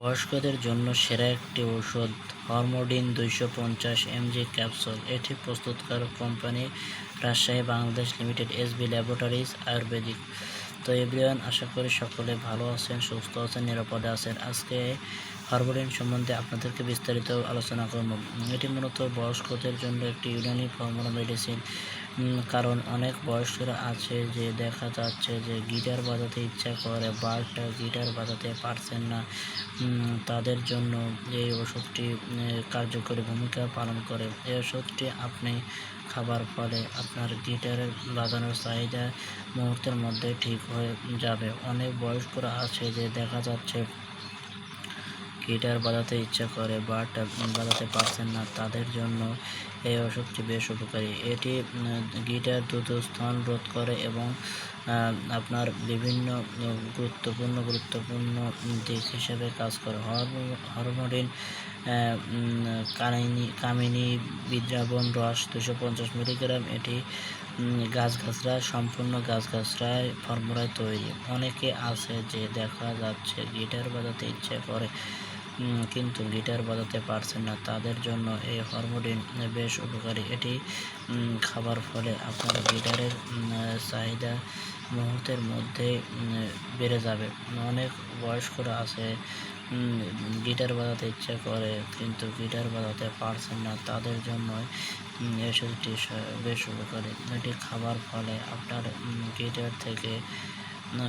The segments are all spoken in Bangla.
বয়স্কদের জন্য সেরা একটি ওষুধ হরমোডিন দুইশো পঞ্চাশ এমজি ক্যাপসুল। এটি প্রস্তুতকারক company Rajshahi Bangladesh limited SB laboratories ayurvedic. তো এভরিওয়ান, আশা করি সকলে ভালো আছেন, সুস্থ আছেন, নিরাপদে আছেন। আজকে হরমোডিন সম্বন্ধে আপনাদেরকে বিস্তারিত আলোচনা করব। এটি মূলত বয়স্কদের জন্য একটি ইউনানি ফর্মুলা মেডিসিন কারণ অনেক বয়স্করা আছে যে দেখা যাচ্ছে যে গিটার বাজাতে ইচ্ছা করে বাট গিটার বাজাতে পারছেন না। তাদের জন্য এই ওষুধটি কার্যকরী ভূমিকা পালন করে। এই ওষুধটি আপনি খাবার ফলে আপনার গিটারের বাজানোর চাহিদা মুহূর্তের মধ্যে ঠিক হয়ে যাবে। অনেক বয়স্করা আছে যে দেখা যাচ্ছে গিটার বাজাতে ইচ্ছা করে বাট বাজাতে পারছেন না। তাদের জন্য এই ওষুধটি বেশ উপকারী। এটি গিটার দ্রুত স্থান রোধ করে এবং আপনার বিভিন্ন গুরুত্বপূর্ণ গুরুত্বপূর্ণ দিক হিসেবে কাজ করে। হরমো- হরমোডিন আহ, কামিনী বিদ্রাবণ রস দুশো পঞ্চাশ মিলিগ্রাম এটি গাছগাছরা সম্পূর্ণ গাছগাছরায় ফর্মুলায় তৈরি। অনেকে আছে যে দেখা যাচ্ছে গিটার বাজাতে ইচ্ছে করে কিন্তু গিটার বাজাতে পারছেন না। তাদের জন্য এই হরমোডিন বেশ উপকারী। এটি খাবার ফলে আপনার গিটারের চাহিদা মুহূর্তের মধ্যে বেড়ে যাবে। অনেক বয়স্করা আছে গিটার বাজাতে ইচ্ছা করে কিন্তু গিটার বাজাতে পারছেন না। তাদের জন্য স- বেশ উপকারী। এটি খাবার ফলে আপনার গিটার থেকে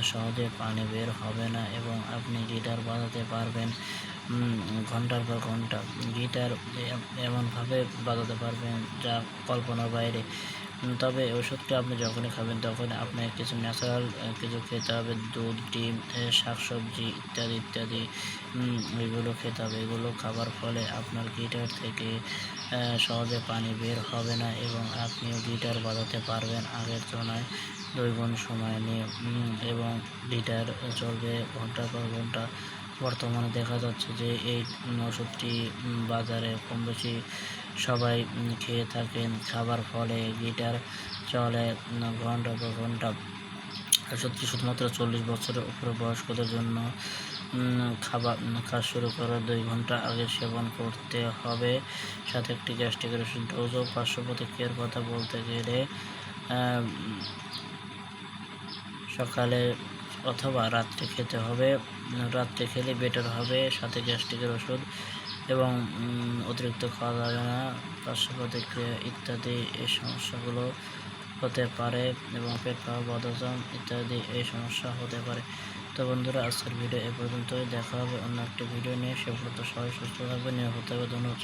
সহজে পানি বের হবে না এবং আপনি গিটার বাজাতে পারবেন। ঘণ্টার পর ঘণ্টা। গিটার এমনভাবে বাজাতে পারবেন যা কল্পনার বাইরে। তবে ওষুধটি আপনি যখনই খাবেন তখন আপনাকে কিছু ন্যাচারাল কিছু খেতে হবে। দুধ, ডিম শাকসবজি ইত্যাদি ইত্যাদি। এগুলো খেতে হবে। এগুলো খাবার ফলে আপনার গিটার থেকে সহজে পানি বের হবে না এবং আপনিও গিটার বাজাতে পারবেন আগের তুলনায় দুই গুণ সময় নিয়ে। এবং গিটার চলবে ঘণ্টার পর ঘণ্টা। বর্তমানে দেখা যাচ্ছে যে এই ওষুধটি বাজারে কম বেশি সবাই খেয়ে থাকেন। খাবার ফলে গিটার চলে উম, ঘণ্টার পর ঘণ্টা ওষুধটি শুধুমাত্র চল্লিশ বছরের উপরে বয়স্কদের জন্য খাবার কাজ শুরু করার দুই ঘণ্টা আগে সেবন করতে হবে। সাথে একটি গ্যাস্ট্রিকের ওষুধ ডোজ ও পার্শ্ব প্রতিক্রিয়ার কথা বলতে গেলে সকালে অথবা রাত্রে খেতে হবে। রাত্রে খেলে বেটার হবে, সাথে গ্যাস্ট্রিকের ওষুধ এবং অতিরিক্ত খাওয়া যাবে না পার্শ্ব প্রতিক্রিয়া ইত্যাদি এই সমস্যাগুলো হতে পারে এবং পেট খাওয়া বদহজম ইত্যাদি এই সমস্যা হতে পারে। তো বন্ধুরা, আজকের ভিডিও এ পর্যন্তই। দেখা হবে অন্য একটি ভিডিও নিয়ে। সে পর্যন্ত সবাই সুস্থ থাকবে নিরাপদ থাকবে ধন্যবাদ